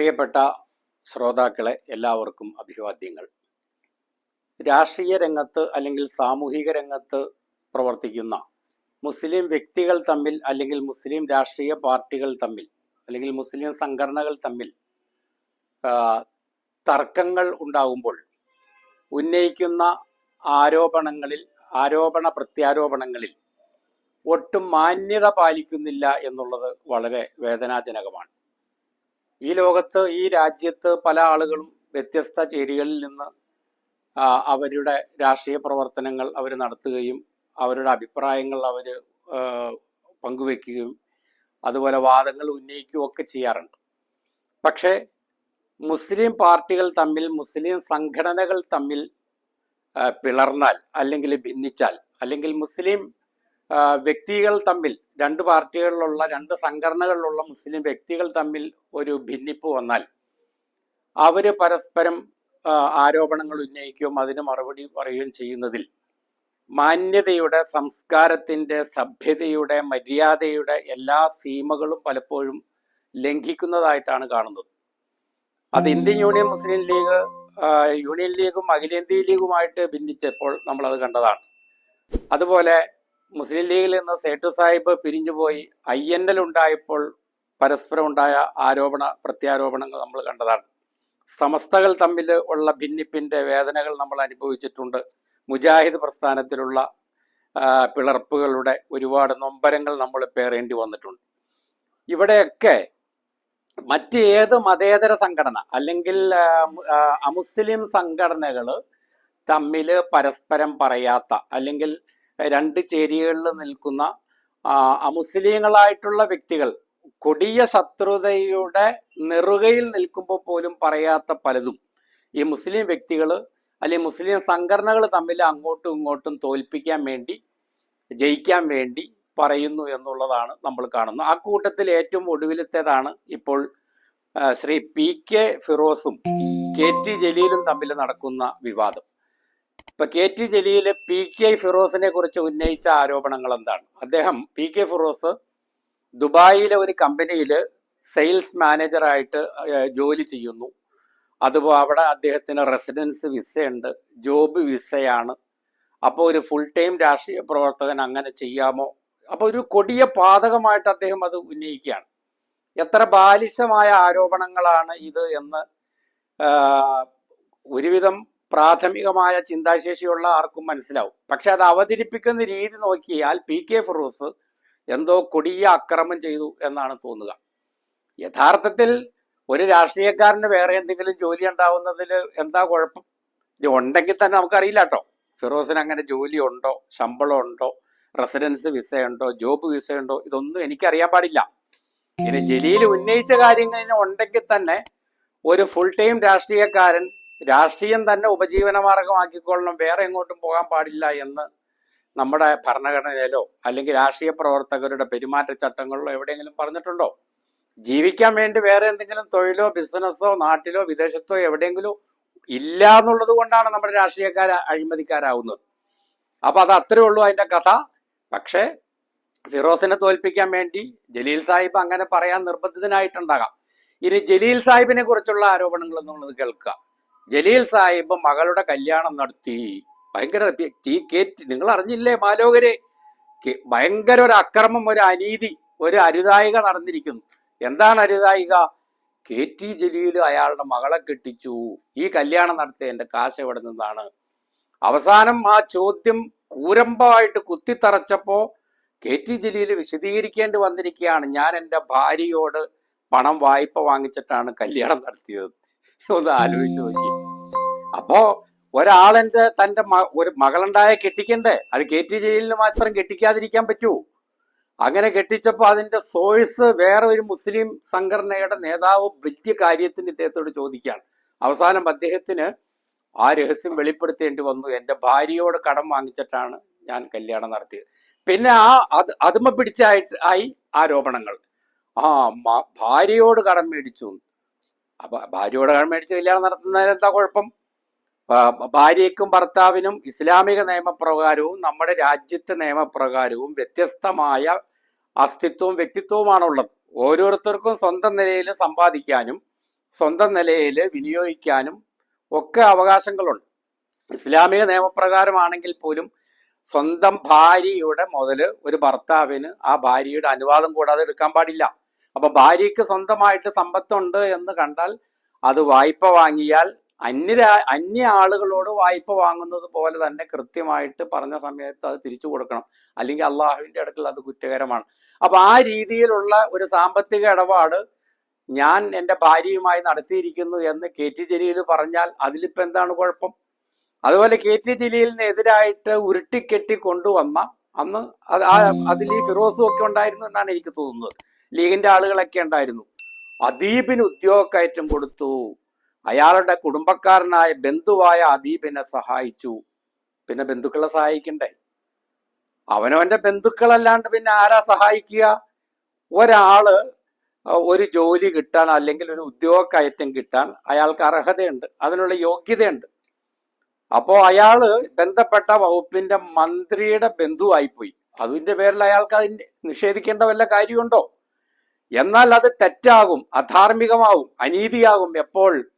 പ്രിയപ്പെട്ട ശ്രോതാക്കളെ എല്ലാവർക്കും അഭിവാദ്യങ്ങൾ. രാഷ്ട്രീയ രംഗത്ത് അല്ലെങ്കിൽ സാമൂഹിക രംഗത്ത് പ്രവർത്തിക്കുന്ന മുസ്ലിം വ്യക്തികൾ തമ്മിൽ അല്ലെങ്കിൽ മുസ്ലിം രാഷ്ട്രീയ പാർട്ടികൾ തമ്മിൽ അല്ലെങ്കിൽ മുസ്ലിം സംഘടനകൾ തമ്മിൽ തർക്കങ്ങൾ ഉണ്ടാകുമ്പോൾ ഉന്നയിക്കുന്ന ആരോപണങ്ങളിൽ ആരോപണ പ്രത്യാരോപണങ്ങളിൽ ഒട്ടും മാന്യത പാലിക്കുന്നില്ല എന്നുള്ളത് വളരെ വേദനാജനകമാണ്. ഈ ലോകത്ത് ഈ രാജ്യത്ത് പല ആളുകളും വ്യത്യസ്ത ചേരികളിൽ നിന്ന് അവരുടെ രാഷ്ട്രീയ പ്രവർത്തനങ്ങൾ അവർ നടത്തുകയും അവരുടെ അഭിപ്രായങ്ങൾ അവർ പങ്കുവെക്കുകയും അതുപോലെ വാദങ്ങൾ ഉന്നയിക്കുകയും ഒക്കെ ചെയ്യാറുണ്ട്. പക്ഷേ മുസ്ലിം പാർട്ടികൾ തമ്മിൽ മുസ്ലിം സംഘടനകൾ തമ്മിൽ പിളർന്നാൽ അല്ലെങ്കിൽ ഭിന്നിച്ചാൽ അല്ലെങ്കിൽ മുസ്ലിം വ്യക്തികൾ തമ്മിൽ രണ്ട് പാർട്ടികളിലുള്ള രണ്ട് സംഘടനകളിലുള്ള മുസ്ലിം വ്യക്തികൾ തമ്മിൽ ഒരു ഭിന്നിപ്പ് വന്നാൽ അവർ പരസ്പരം ആരോപണങ്ങൾ ഉന്നയിക്കുകയും അതിന് മറുപടി പറയുകയും ചെയ്യുന്നതിൽ മാന്യതയുടെ സംസ്കാരത്തിന്റെ സഭ്യതയുടെ മര്യാദയുടെ എല്ലാ സീമകളും പലപ്പോഴും ലംഘിക്കുന്നതായിട്ടാണ് കാണുന്നത്. അത് ഇന്ത്യൻ യൂണിയൻ മുസ്ലിം ലീഗ് യൂണിയൻ ലീഗും അഖിലേന്ത്യ ലീഗുമായിട്ട് ഭിന്നിച്ചപ്പോൾ നമ്മളത് കണ്ടതാണ്. അതുപോലെ മുസ്ലിം ലീഗിൽ നിന്ന് സേട്ടു സാഹിബ് പിരിഞ്ഞുപോയി ഐ എൻ എൽ ഉണ്ടായപ്പോൾ പരസ്പരം ഉണ്ടായ ആരോപണ പ്രത്യാരോപണങ്ങൾ നമ്മൾ കണ്ടതാണ്. സമസ്തകൾ തമ്മിൽ ഉള്ള ഭിന്നിപ്പിന്റെ വേദനകൾ നമ്മൾ അനുഭവിച്ചിട്ടുണ്ട്. മുജാഹിദ് പ്രസ്ഥാനത്തിലുള്ള പിളർപ്പുകളുടെ ഒരുപാട് നൊമ്പരങ്ങൾ നമ്മൾ പേറേണ്ടി വന്നിട്ടുണ്ട്. ഇവിടെയൊക്കെ മറ്റ് ഏത് മതേതര സംഘടന അല്ലെങ്കിൽ അമുസ്ലിം സംഘടനകൾ തമ്മിൽ പരസ്പരം പറയാത്ത അല്ലെങ്കിൽ രണ്ട് ചേരികളിൽ നിൽക്കുന്ന അമുസ്ലിങ്ങളായിട്ടുള്ള വ്യക്തികൾ കൊടിയ ശത്രുതയുടെ നെറുകയിൽ നിൽക്കുമ്പോൾ പോലും പറയാത്ത പലതും. ഈ മുസ്ലിം വ്യക്തികൾ അല്ലെങ്കിൽ മുസ്ലിം സംഘടനകൾ തമ്മിൽ അങ്ങോട്ടും ഇങ്ങോട്ടും തോൽപ്പിക്കാൻ വേണ്ടി ജയിക്കാൻ വേണ്ടി പറയുന്നു എന്നുള്ളതാണ് നമ്മൾ കാണുന്നത്. ആ കൂട്ടത്തിൽ ഏറ്റവും ഒടുവിലത്തേതാണ് ഇപ്പോൾ ശ്രീ പി കെ ഫിറോസും കെ ടി ജലീലും തമ്മിൽ നടക്കുന്ന വിവാദം. ഇപ്പൊ K T Jaleel P K ഫിറോസിനെ കുറിച്ച് ഉന്നയിച്ച ആരോപണങ്ങൾ എന്താണ് അദ്ദേഹം പി കെ ഫിറോസ് ദുബായിലെ ഒരു കമ്പനിയിൽ സെയിൽസ് മാനേജറായിട്ട് ജോലി ചെയ്യുന്നു. അതുപോലെ അവിടെ അദ്ദേഹത്തിന് റെസിഡൻസ് വിസയുണ്ട് ജോബ് വിസയാണ്. അപ്പോൾ ഒരു ഫുൾ ടൈം രാഷ്ട്രീയ പ്രവർത്തകൻ അങ്ങനെ ചെയ്യാമോ? അപ്പോൾ ഒരു കൊടിയ പാതകമായിട്ട് അദ്ദേഹം അത് ഉന്നയിക്കുകയാണ്. എത്ര ബാലിശമായ ആരോപണങ്ങളാണ് ഇത് എന്ന് ഒരുവിധം പ്രാഥമികമായ ചിന്താശേഷിയുള്ള ആർക്കും മനസ്സിലാവും. പക്ഷെ അത് അവതരിപ്പിക്കുന്ന രീതി നോക്കിയാൽ പി കെ ഫിറോസ് എന്തോ കൊടിയ അക്രമം ചെയ്തു എന്നാണ് തോന്നുക. യഥാർത്ഥത്തിൽ ഒരു രാഷ്ട്രീയക്കാരന് വേറെ എന്തെങ്കിലും ജോലി ഉണ്ടാവുന്നതിൽ എന്താ കുഴപ്പം? ഇത് ഉണ്ടെങ്കിൽ തന്നെ നമുക്കറിയില്ല കേട്ടോ. ഫിറോസിന് അങ്ങനെ ജോലി ഉണ്ടോ? ശമ്പളം ഉണ്ടോ? റെസിഡൻസ് വിസ ഉണ്ടോ? ജോബ് വിസ ഉണ്ടോ? ഇതൊന്നും എനിക്കറിയാൻ പാടില്ല. ഇനി ജലീൽ ഉന്നയിച്ച കാര്യങ്ങൾ ഉണ്ടെങ്കിൽ തന്നെ ഒരു ഫുൾ ടൈം രാഷ്ട്രീയക്കാരൻ രാഷ്ട്രീയം തന്നെ ഉപജീവന മാർഗമാക്കിക്കൊള്ളണം വേറെ എങ്ങോട്ടും പോകാൻ പാടില്ല എന്ന് നമ്മുടെ ഭരണഘടനയിലോ അല്ലെങ്കിൽ രാഷ്ട്രീയ പ്രവർത്തകരുടെ പെരുമാറ്റച്ചട്ടങ്ങളിലോ എവിടെയെങ്കിലും പറഞ്ഞിട്ടുണ്ടോ? ജീവിക്കാൻ വേണ്ടി വേറെ എന്തെങ്കിലും തൊഴിലോ ബിസിനസ്സോ നാട്ടിലോ വിദേശത്തോ എവിടെയെങ്കിലും ഇല്ല എന്നുള്ളത് കൊണ്ടാണ് നമ്മുടെ രാഷ്ട്രീയക്കാർ അഴിമതിക്കാരാവുന്നത്. അപ്പൊ അത് അത്രേ ഉള്ളൂ അതിന്റെ കഥ. പക്ഷേ ഫിറോസിനെ തോൽപ്പിക്കാൻ വേണ്ടി ജലീൽ സാഹിബ് അങ്ങനെ പറയാൻ നിർബന്ധിതനായിട്ടുണ്ടാകാം. ഇനി ജലീൽ സാഹിബിനെ കുറിച്ചുള്ള ആരോപണങ്ങൾ എന്നുള്ളത് കേൾക്കുക ജലീൽ സാഹിബ് മകളുടെ കല്യാണം നടത്തി. ഭയങ്കര തീ കേറ്റി. നിങ്ങൾ അറിഞ്ഞില്ലേ മാലോകരെ ഭയങ്കര ഒരു അക്രമം ഒരു അനീതി ഒരു അരുതായിക നടന്നിരിക്കുന്നു. എന്താണ് അരുതായിക? കെ ടി ജലീൽ അയാളുടെ മകളെ കെട്ടിച്ചു. ഈ കല്യാണം നടത്തിയ എന്റെ കാശ് എവിടെ നിന്നാണ്? അവസാനം ആ ചോദ്യം കൂരമ്പമായിട്ട് കുത്തിത്തറച്ചപ്പോ കെ ടി ജലീൽ വിശദീകരിക്കേണ്ടി വന്നിരിക്കുകയാണ്. ഞാൻ എന്റെ ഭാര്യയോട് പണം വായ്പ വാങ്ങിച്ചിട്ടാണ് കല്യാണം നടത്തിയത്. ഒന്ന് ആലോചിച്ച് നോക്കി. അപ്പോ ഒരാളെന്റെ തന്റെ ഒരു മകളുണ്ടായ കെട്ടിക്കണ്ടേ? അത് കെ ടി ജലീലിന് മാത്രം കെട്ടിക്കാതിരിക്കാൻ പറ്റൂ. അങ്ങനെ കെട്ടിച്ചപ്പോ അതിന്റെ സോഴ്സ് വേറെ ഒരു മുസ്ലിം സംഘടനയുടെ നേതാവ് വലിയ കാര്യത്തിന് ഇദ്ദേഹത്തോട് ചോദിക്കുകയാണ്. അവസാനം അദ്ദേഹത്തിന് ആ രഹസ്യം വെളിപ്പെടുത്തേണ്ടി വന്നു. എന്റെ ഭാര്യയോട് കടം വാങ്ങിച്ചിട്ടാണ് ഞാൻ കല്യാണം നടത്തിയത്. പിന്നെ ആ അത് അതുമ പിടിച്ചായിട്ട് ആയി ആരോപണങ്ങൾ. ആ ഭാര്യയോട് കടം മേടിച്ചു. അപ്പൊ ഭാര്യയോട് കടം മേടിച്ച് കല്യാണം നടത്തുന്നതിന് എന്താ കുഴപ്പം? ഭാര്യയ്ക്കും ഭർത്താവിനും ഇസ്ലാമിക നിയമപ്രകാരവും നമ്മുടെ രാജ്യത്തെ നിയമപ്രകാരവും വ്യത്യസ്തമായ അസ്തിത്വവും വ്യക്തിത്വവുമാണുള്ളത്. ഓരോരുത്തർക്കും സ്വന്തം നിലയിൽ സമ്പാദിക്കാനും സ്വന്തം നിലയിൽ വിനിയോഗിക്കാനും ഒക്കെ അവകാശങ്ങളുണ്ട്. ഇസ്ലാമിക നിയമപ്രകാരമാണെങ്കിൽ പോലും സ്വന്തം ഭാര്യയുടെ മുതൽ ഒരു ഭർത്താവിന് ആ ഭാര്യയുടെ അനുവാദം കൂടാതെ എടുക്കാൻ പാടില്ല. അപ്പൊ ഭാര്യയ്ക്ക് സ്വന്തമായിട്ട് സമ്പത്തുണ്ട് എന്ന് കണ്ടാൽ അത് വായ്പ വാങ്ങിയാൽ അന്യ അന്യ ആളുകളോട് വായ്പ വാങ്ങുന്നത് പോലെ തന്നെ കൃത്യമായിട്ട് പറഞ്ഞ സമയത്ത് അത് തിരിച്ചു കൊടുക്കണം. അല്ലെങ്കിൽ അള്ളാഹുവിന്റെ അടുക്കൽ അത് കുറ്റകരമാണ്. അപ്പൊ ആ രീതിയിലുള്ള ഒരു സാമ്പത്തിക ഇടപാട് ഞാൻ എന്റെ ഭാര്യയുമായി നടത്തിയിരിക്കുന്നു എന്ന് കെ ടി ജലീൽ പറഞ്ഞാൽ അതിലിപ്പോ എന്താണ് കുഴപ്പം? അതുപോലെ കെ ടി ജലീലിനെതിരായിട്ട് ഉരുട്ടിക്കെട്ടി കൊണ്ടുവന്ന അന്ന് അതിൽ ഈ ഫിറോസും ഒക്കെ ഉണ്ടായിരുന്നു എന്നാണ് എനിക്ക് തോന്നുന്നത്. ലീഗിന്റെ ആളുകളൊക്കെ ഉണ്ടായിരുന്നു. അദീബിന് ഉദ്യോഗക്കയറ്റം കൊടുത്തു. അയാളുടെ കുടുംബക്കാരനായ ബന്ധുവായ അദീബിനെ സഹായിച്ചു. പിന്നെ ബന്ധുക്കളെ സഹായിക്കണ്ടേ? അവനവന്റെ ബന്ധുക്കളല്ലാണ്ട് പിന്നെ ആരാ സഹായിക്കുക? ഒരാൾ ഒരു ജോലി കിട്ടാൻ അല്ലെങ്കിൽ ഒരു ഉദ്യോഗ കയറ്റം കിട്ടാൻ അയാൾക്ക് അർഹതയുണ്ട്. അതിനുള്ള യോഗ്യതയുണ്ട്. അപ്പോ അയാൾ ബന്ധപ്പെട്ട വകുപ്പിന്റെ മന്ത്രിയുടെ ബന്ധുവായിപ്പോയി. അതിന്റെ പേരിൽ അയാൾക്ക് അതിന്റെ നിഷേധിക്കേണ്ട വല്ല കാര്യമുണ്ടോ? എന്നാൽ അത് തെറ്റാകും അധാർമികമാവും അനീതിയാകും എപ്പോൾ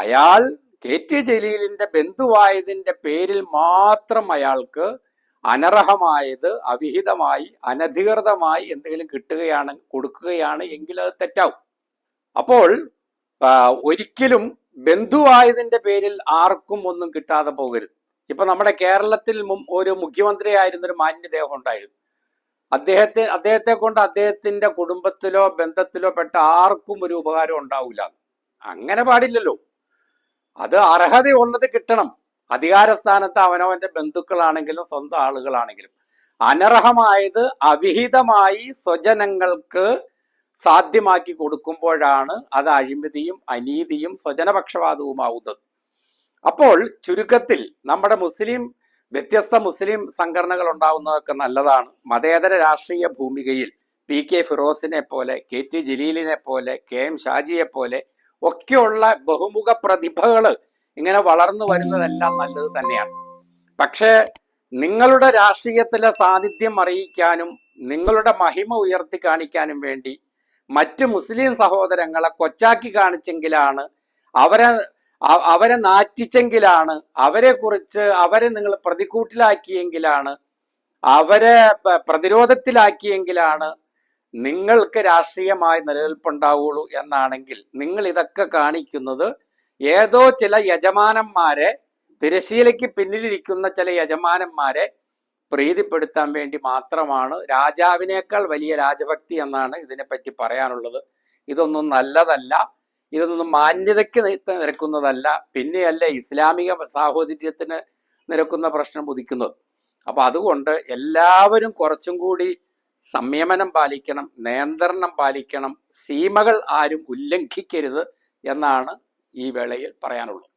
അയാൾ കെ ടി ജലീലിന്റെ ബന്ധുവായതിന്റെ പേരിൽ മാത്രം അയാൾക്ക് അനർഹമായത് അവിഹിതമായി അനധികൃതമായി എന്തെങ്കിലും കിട്ടുകയാണ് കൊടുക്കുകയാണ് എങ്കിൽ അത് തെറ്റാവും. അപ്പോൾ ഒരിക്കലും ബന്ധുവായതിന്റെ പേരിൽ ആർക്കും ഒന്നും കിട്ടാതെ പോകരുത്. ഇപ്പൊ നമ്മുടെ കേരളത്തിൽ ഒരു മുഖ്യമന്ത്രിയായിരുന്ന ഒരു മാന്യദേഹം ഉണ്ടായിരുന്നു. അദ്ദേഹത്തെ അദ്ദേഹത്തെ കൊണ്ട് അദ്ദേഹത്തിന്റെ കുടുംബത്തിലോ ബന്ധത്തിലോ പെട്ട ആർക്കും ഒരു ഉപകാരം ഉണ്ടാവില്ല അങ്ങനെ പാടില്ലല്ലോ. അത് അർഹതയുള്ളത് കിട്ടണം. അധികാര സ്ഥാനത്ത് അവനവന്റെ ബന്ധുക്കളാണെങ്കിലും സ്വന്തം ആളുകളാണെങ്കിലും. അനർഹമായത് അവിഹിതമായി സ്വജനങ്ങൾക്ക് സാധ്യമാക്കി കൊടുക്കുമ്പോഴാണ് അത് അഴിമതിയും അനീതിയും സ്വജനപക്ഷപാതവുമാവുന്നത്. അപ്പോൾ ചുരുക്കത്തിൽ നമ്മുടെ മുസ്ലിം വ്യത്യസ്ത മുസ്ലിം സംഘടനകൾ ഉണ്ടാവുന്നതൊക്കെ നല്ലതാണ്. മതേതര രാഷ്ട്രീയ ഭൂമികയിൽ പി കെ ഫിറോസിനെ പോലെ കെ ടി ജലീലിനെ പോലെ കെ എം ഷാജിയെ പോലെ ഒക്കെയുള്ള ബഹുമുഖ പ്രതിഭകൾ ഇങ്ങനെ വളർന്നു വരുന്നതെല്ലാം നല്ലത് തന്നെയാണ്. പക്ഷേ നിങ്ങളുടെ രാഷ്ട്രീയത്തിലെ സാന്നിധ്യം അറിയിക്കാനും നിങ്ങളുടെ മഹിമ ഉയർത്തി കാണിക്കാനും വേണ്ടി മറ്റ് മുസ്ലിം സഹോദരങ്ങളെ കൊച്ചാക്കി കാണിച്ചെങ്കിലാണ് അവരെ അവരെ നാറ്റിച്ചെങ്കിലാണ് അവരെ കുറിച്ച് അവരെ നിങ്ങൾ പ്രതിക്കൂട്ടിലാക്കിയെങ്കിലാണ് അവരെ പ്രതിരോധത്തിലാക്കിയെങ്കിലാണ് നിങ്ങൾക്ക് രാഷ്ട്രീയമായി നിലനിൽപ്പുണ്ടാവുള്ളൂ എന്നാണെങ്കിൽ നിങ്ങൾ ഇതൊക്കെ കാണിക്കുന്നത് ഏതോ ചില യജമാനന്മാരെ തിരശീലയ്ക്ക് പിന്നിലിരിക്കുന്ന ചില യജമാനന്മാരെ പ്രീതിപ്പെടുത്താൻ വേണ്ടി മാത്രമാണ് രാജാവിനേക്കാൾ വലിയ രാജഭക്തി എന്നാണ് ഇതിനെപ്പറ്റി പറയാനുള്ളത്. ഇതൊന്നും നല്ലതല്ല. ഇതൊന്നും മാന്യതയ്ക്ക് നിരക്കുന്നതല്ല. പിന്നെയല്ല ഇസ്ലാമിക സാഹോദര്യത്തിന് നിരക്കുന്ന പ്രശ്നം ഉദിക്കുന്നത്. അപ്പൊ അതുകൊണ്ട് എല്ലാവരും കുറച്ചും കൂടി സംയമനം പാലിക്കണം നിയന്ത്രണം പാലിക്കണം സീമകൾ ആരും ഉല്ലംഘിക്കരുത് എന്നാണ് ഈ വേളയിൽ പറയാനുള്ളത്.